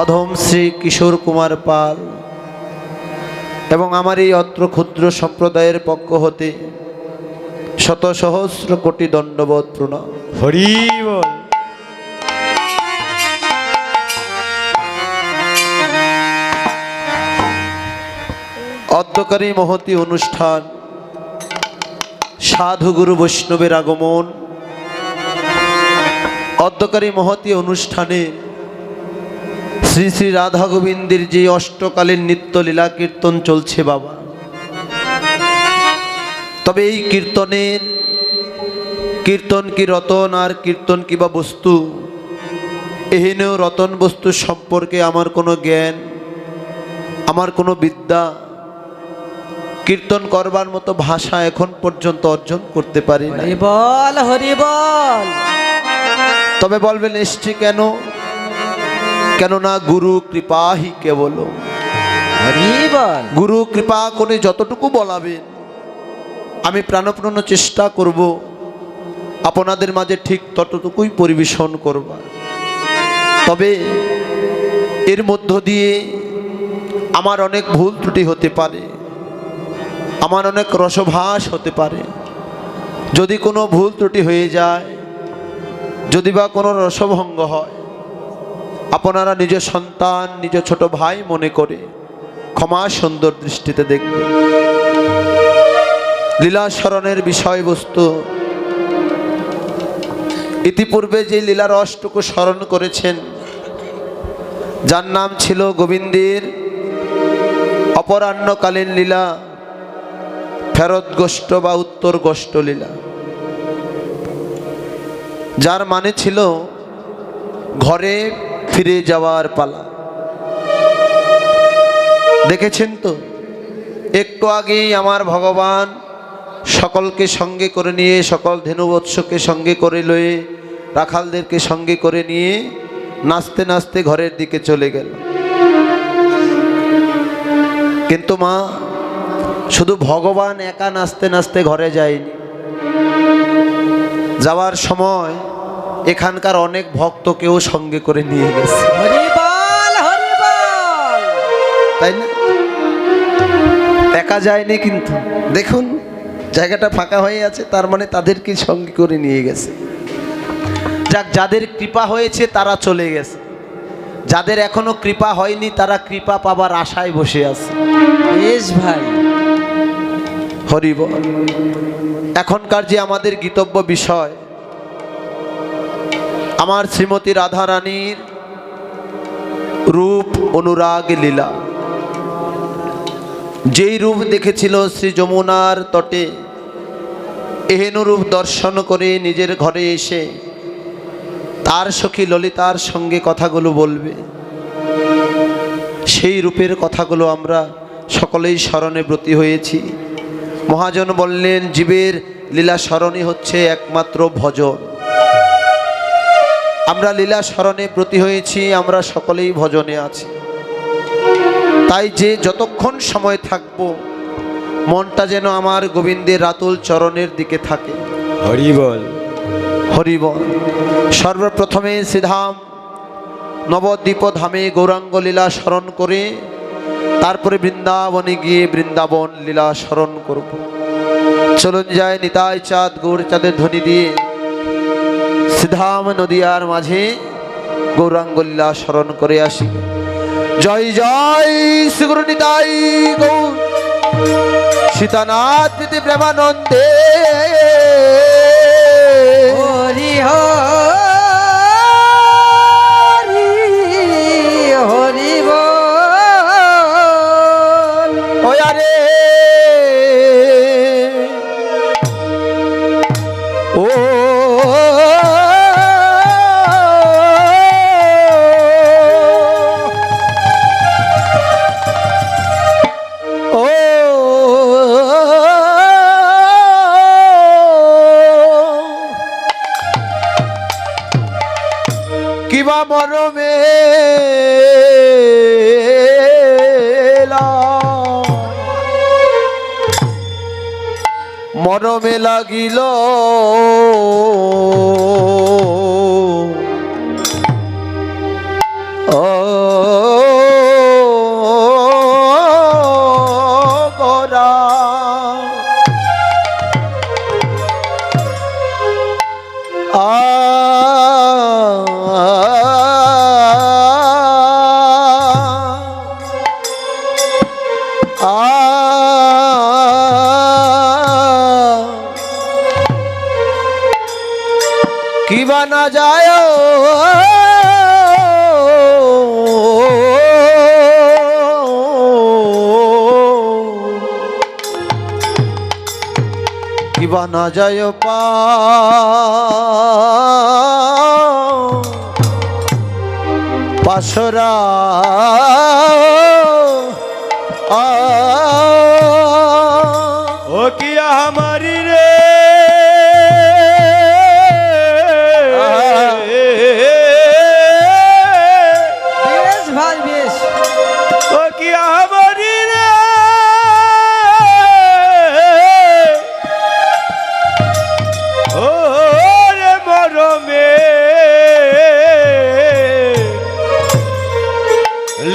অধম শ্রী কিশোর কুমার পাল এবং আমার এই অত্র ক্ষুদ্র সম্প্রদায়ের পক্ষ হতে শত সহস্র কোটি দণ্ডবোধ প্রণাম। হরি অদ্যকারী মহতি অনুষ্ঠান সাধু গুরু বৈষ্ণবের আগমন অদ্যকারী মহতি অনুষ্ঠানে শ্রী শ্রী রাধা গোবিন্দের যে অষ্টকালীন নিত্য লীলা কীর্তন চলছে বাবা। তবে এই কীর্তনের কীর্তন কি রতন আর কীর্তন কি বা বস্তু? এহেনেও রতন বস্তু সম্পর্কে আমার কোনো জ্ঞান আমার কোনো বিদ্যা। কীর্তন করবার মতো ভাষা এখন পর্যন্ত অর্জন করতে পারি না বল হরি বল তবে বলবেন এসছি কেন? কেননা গুরু কৃপাহি কেবল। গুরু কৃপা করে যতটুকু বলাবেন আমি প্রাণপ্রাণ চেষ্টা করব আপনাদের মাঝে ঠিক ততটুকুই পরিবেশন করবার। তবে এর মধ্য দিয়ে আমার অনেক ভুল ত্রুটি হতে পারে আমার অনেক রসভাস হতে পারে। যদি কোনো ভুল ত্রুটি হয়ে যায় যদি বা কোনো রসভঙ্গ হয় আপনারা নিজ সন্তান, নিজ ছোট ভাই মনে করে ক্ষমা সুন্দর দৃষ্টিতে দেখবে লীলা স্মরণের বিষয়বস্তু, ইতিপূর্বে যে লীলা রসটুকু স্মরণ করেছেন, যার নাম ছিল গোবিন্দের অপরাহ্নকালীন লীলা, ফেরত গোষ্ঠ বা উত্তর গোষ্ঠ লীলা। যার মানে ছিল ঘরে ফিরে যাওয়ার পালা। দেখেছেন তো? একটু আগেই আমার ভগবান সকলকে সঙ্গে করে নিয়ে, সকল ধেনুবৎসকে সঙ্গে করে লয়ে, রাখালদেরকে সঙ্গে করে নিয়ে নাচতে নাচতে ঘরের দিকে চলে গেল। কিন্তু মা, শুধু ভগবান একা নাচতে নাচতে ঘরে যায়নি। যাওয়ার সময় এখানকার অনেক ভক্তকেও সঙ্গে করে নিয়ে গেছে। তাই না? একা যায়নি কিন্তু। দেখুন জায়গাটা ফাঁকা হয়ে আছে তার মানে তাদেরকে সঙ্গে করে নিয়ে গেছে। যাক যাদের কৃপা হয়েছে তারা চলে গেছে। যাদের এখনও কৃপা হয়নি তারা কৃপা পাবার আশায় বসে আছে। বেশ ভাই। হরিব এখনকার যে আমাদের গীতব্য বিষয় আমার শ্রীমতী রাধারানীর রূপ, অনুরাগ, লীলা। যেই রূপ দেখেছিল শ্রী যমুনার তটে, এহেন রূপ দর্শন করে নিজের ঘরে এসে তার সখী ললিতার সঙ্গে কথাগুলো বলবে। সেই রূপের কথাগুলো আমরা সকলেই স্মরণে ব্রতী হয়েছি। মহাজন বললেন, জীবের লীলা স্মরণই হচ্ছে একমাত্র ভজন। আমরা লীলা স্মরণে ব্রতী হয়েছি আমরা সকলেই ভজনে আছি। তাই যে যতক্ষণ সময় থাকব মনটা যেন আমার গোবিন্দের রাতুল চরণের দিকে থাকে। হরিবল হরিবল সর্বপ্রথমে শ্রীধাম নবদ্বীপ ধামে গৌরাঙ্গ লীলা স্মরণ করে তারপরে বৃন্দাবনে গিয়ে বৃন্দাবন লীলা স্মরণ করব। চলুন যায় নিতাই চাঁদ গৌর চাঁদের ধ্বনি দিয়ে। শ্রীধাম নদিয়ার মাঝে গৌরাঙ্গল্লা স্মরণ করে আসি। জয় জয় শ্রীগুরুনিতাই গৌ সীতানাথ প্রেমানন্দে। বা মরমে মরমে লাগিল। Ah না যায় কিবা না যায় পা। পাশরা আ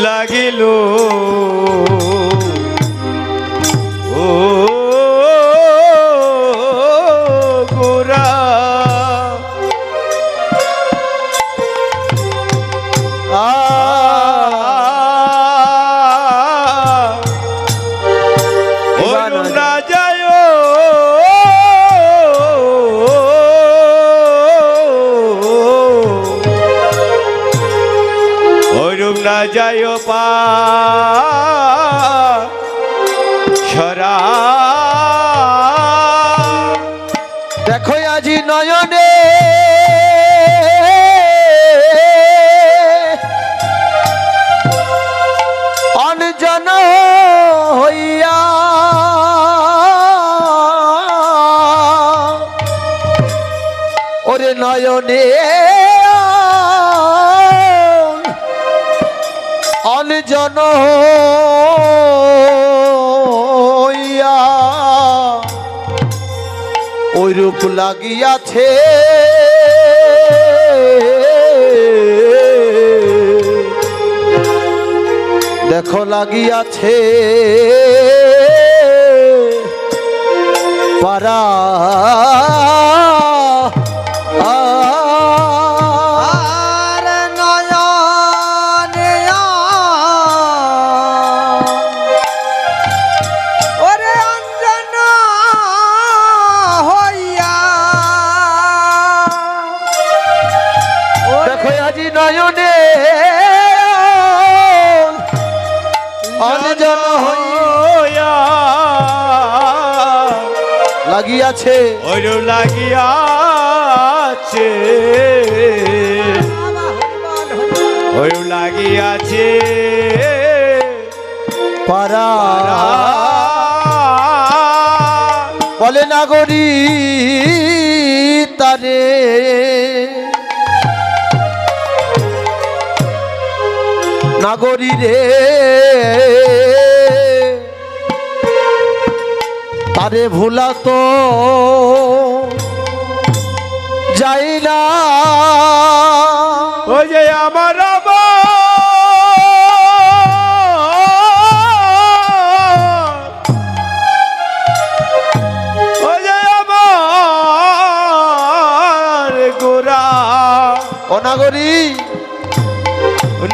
লাগিল যায় পা সরা দেখো আজি নয়নে অনজন হইয়া ওই রূপ লাগিয়াছে। দেখো লাগিয়াছে। পারা অনজন হইয়া লাগিয়াছে। ওরম লাগিয়াছে। ওরম লাগিয়াছে। পারা বলে নাগরী তারে নাগরী রে। তারে ভুলা তো যাই না। ও যে আমার আমার। ও যে আমার গোরা। ও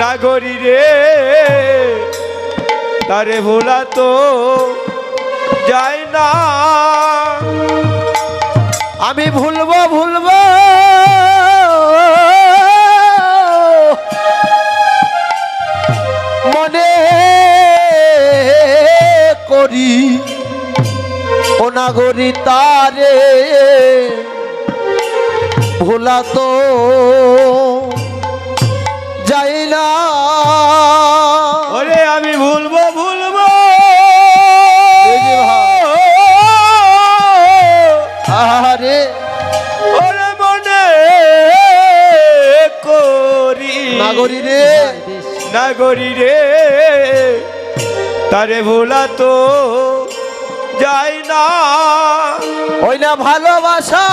নাগরী রে। তারে ভোলা তো যায় না। আমি ভুলবো ভুলবো। মনে করি ও নাগরী তারে। ভোলা তো না। ওরে আমি ভুলবো ভুলবো। আহারে। ওরে মনে করি। নাগরী রে। নাগরী রে তারে ভোলা তো যায় না। ওই না ভালোবাসা।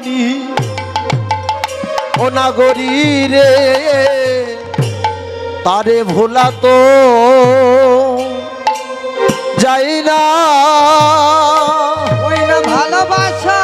খানি ও নাগরী রে তারে ভোলা তো যাই না। ওই না ভালোবাসা।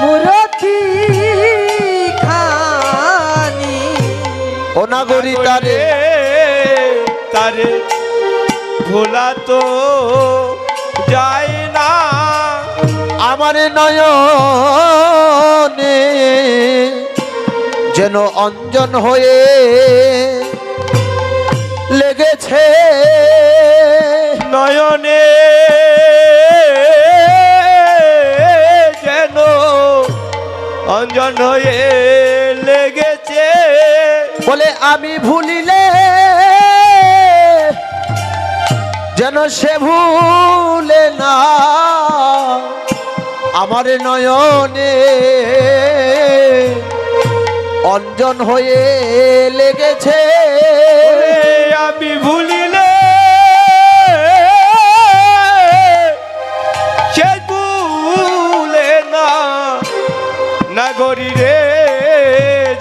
মুরতি খানি। ও নাগরী তারে। তারে ভোলা তো যায় না। আমার নয়নে যেন অঞ্জন হয়ে লেগেছে। নয়নে যেন অঞ্জন হয়ে লেগেছে। বলে আমি ভুলিলে যেন সে ভুলে না আমার নয়নে অঞ্জন হয়ে লেগেছে। আমি ভুলিলে সে ভুলে না। নাগরী রে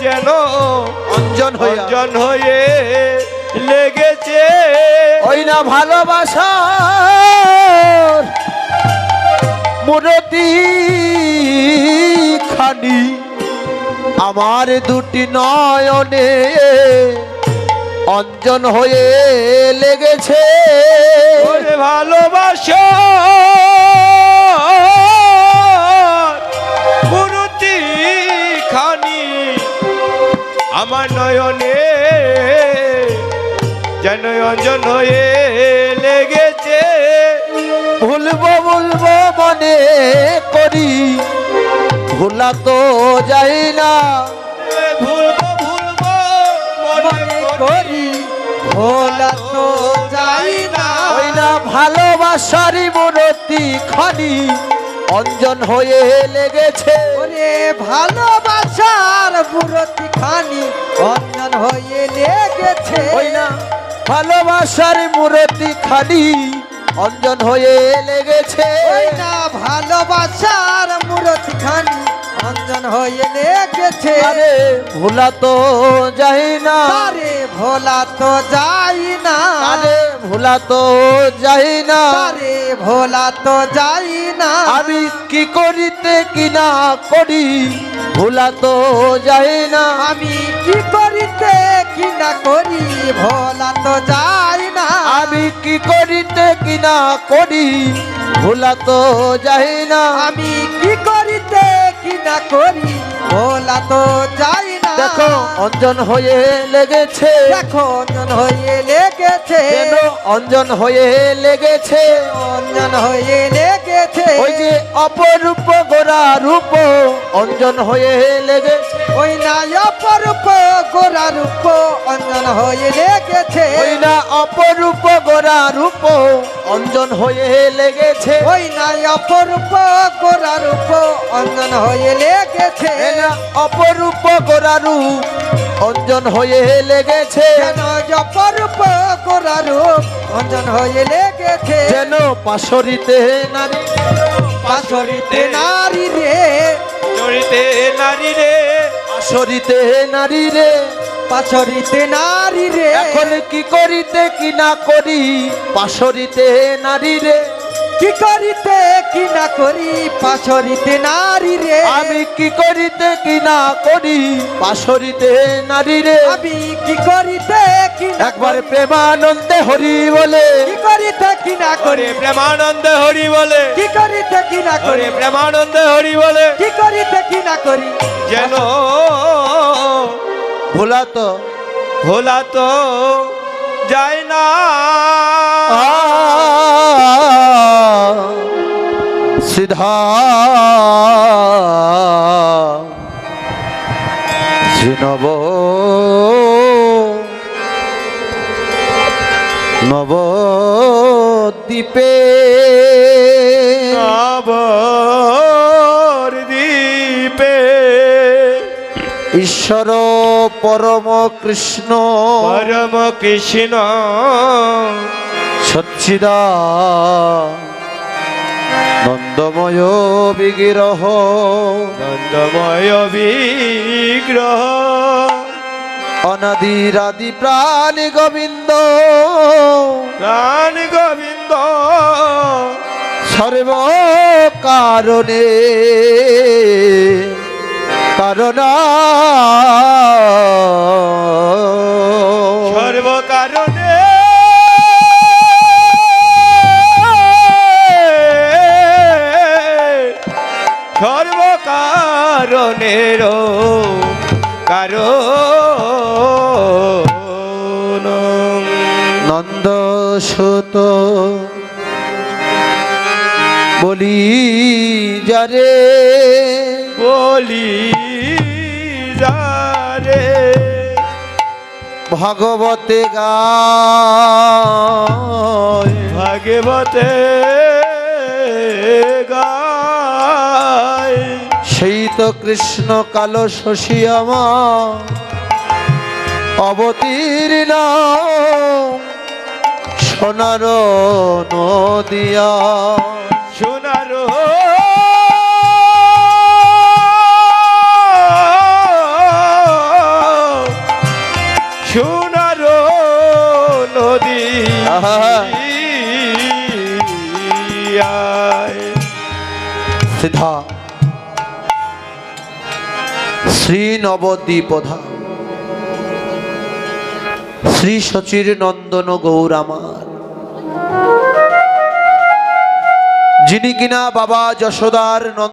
যেন অঞ্জন হয়ে অঞ্জন হয়ে ওই না ভালোবাসা। মুরতি খানি আমার দুটি নয়নে অঞ্জন হয়ে লেগেছে। ভালোবাসা। আমার নয়নে যেন অঞ্জন হয়ে লেগেছে। ভুলবো ভুলবো মনে করি। ভোলা তো যাই না। ভুলবো ভুলবো মনে মনে করি। ভোলা তো যাই না। ওই না ভালোবাসারই মুরতি খানি। অঞ্জন হয়ে লেগেছে। ওরে ভালোবাসার বুড়তি খানি। অঞ্জন হয়ে লেগেছে। ওই না ভালোবাসার মূরতি খালি অঞ্জন হয়ে লেগেছে। না ভালোবাসার মূরতি খালি অঞ্জন হয়ে লেগেছে। আরে ভোলা তো যাই না। আরে ভোলা তো যাই না। আরে ভোলা তো যাই না। আরে ভোলা তো যাই না। আমি কি করিতে কি না করি? ভোলা তো যাই না। আমি কি করিতে কি না করি? ভোলা তো যাই না। আমি কি করিতে কি না করি? ভোলা তো যাই না। আমি কি করিতে কি না করি? ভোলা তো যাই দেখো অঞ্জন হয়ে লেগেছে। দেখো অঞ্জন হয়ে লেগেছে। কেন অঞ্জন হয়ে লেগেছে? অঞ্জন হয়ে লেগেছে। ওই যে অপরূপ গোরা রূপ অঞ্জন হয়ে লেগেছে। ওই না অপরূপ গোরা রূপ অঞ্জন হয়ে লেগেছে। ওই না অপরূপ গোরা রূপ অঞ্জন হয়ে লেগেছে। ওই না অপরূপ গোরা রূপ অঞ্জন হয়ে লেগেছে। না অপরূপ গোরা রূপ অঞ্জন হয়ে লেগেছে। যেন অপরূপ গোরা রূপ অঞ্জন হয়ে লেগেছে। যেন পাশরিতে নারী পাশরিতে নারী রে। নারী রে। পাশরিতে নারী রে। পাশরিতে নারী রে। এখন কি করিতে কি না করি? পাশরিতে নারী রে। কি করিতে কি না করি? পাশরিতে নারী রে। আমি কি করিতে কি না করি? পাশরিতে নারী রে। আমি কি করিতে একবার? প্রেমানন্দে হরি বলে। কি করিতে কি না করে? প্রেমানন্দে হরি বলে। কি করিতে কি না করে? প্রেমানন্দে হরি বলে। কি করিতে কি না করি? যেন ভোলা তো ভোলা তো যায় না। সিধা শ্রীনব নবদ্বীপে। নবর দ্বীপে ঈশ্বর পরম কৃষ্ণ পরম কৃষ্ণ সচ্ছিদা নন্দময় বিগ্রহ। নন্দময় বিগ্রহ। অনাদির আদি প্রাণ গোবিন্দ। প্রাণী গোবিন্দ। সর্ব কারণে। কারণ সর্ব কারণে সর্ব কারণের কারণ। সুত। বলি যারে। বলি যারে। ভাগবতে গায় ভাগবতে গায়। সেই তো কৃষ্ণ কালো শশী আমার। অবতীর্ণ। সোনার নদিয়া। সোনার। সোনার নদী। সিধা শ্রী নবদ্বীপধা শ্রী সচির নন্দন গৌরামার। যিনি কিনা বাবা যশোদার